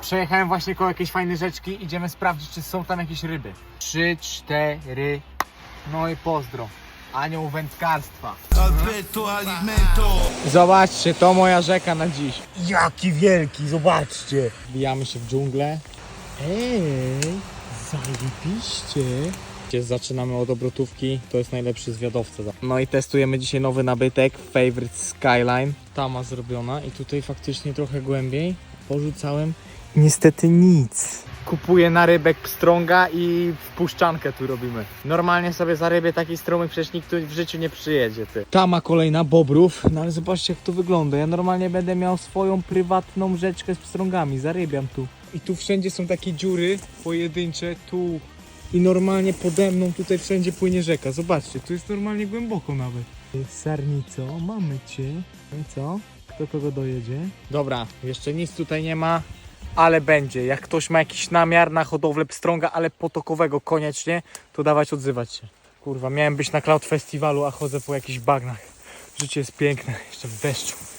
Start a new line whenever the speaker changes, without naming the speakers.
Przejechałem właśnie koło jakiejś fajnej rzeczki, idziemy sprawdzić, czy są tam jakieś ryby. Trzy, cztery, no i pozdro. Anioł wędkarstwa. Zobaczcie, to moja rzeka na dziś. Jaki wielki, zobaczcie. Wbijamy się w dżunglę. Ej, zajebiście. Zaczynamy od obrotówki, to jest najlepszy zwiadowca. No i testujemy dzisiaj nowy nabytek, Favorite Skyline. Tama zrobiona i tutaj faktycznie trochę głębiej. Porzucałem. Niestety nic. Kupuję na rybek pstrąga i wpuszczankę tu robimy. Normalnie sobie za ryby taki strumyk przecież nikt tu w życiu nie przyjedzie. Ty. Tama kolejna bobrów, no ale zobaczcie jak to wygląda. Ja normalnie będę miał swoją prywatną rzeczkę z pstrągami, zarybiam tu. I tu wszędzie są takie dziury pojedyncze, tu i normalnie pode mną tutaj wszędzie płynie rzeka. Zobaczcie, tu jest normalnie głęboko nawet. Sarnico, mamy cię. No i co? Kto kogo dojedzie? Dobra, jeszcze nic tutaj nie ma, ale będzie. Jak ktoś ma jakiś namiar na hodowlę pstrąga, ale potokowego koniecznie, to dawać odzywać się. Kurwa, miałem być na Cloud Festiwalu, a chodzę po jakichś bagnach. Życie jest piękne, jeszcze w deszczu.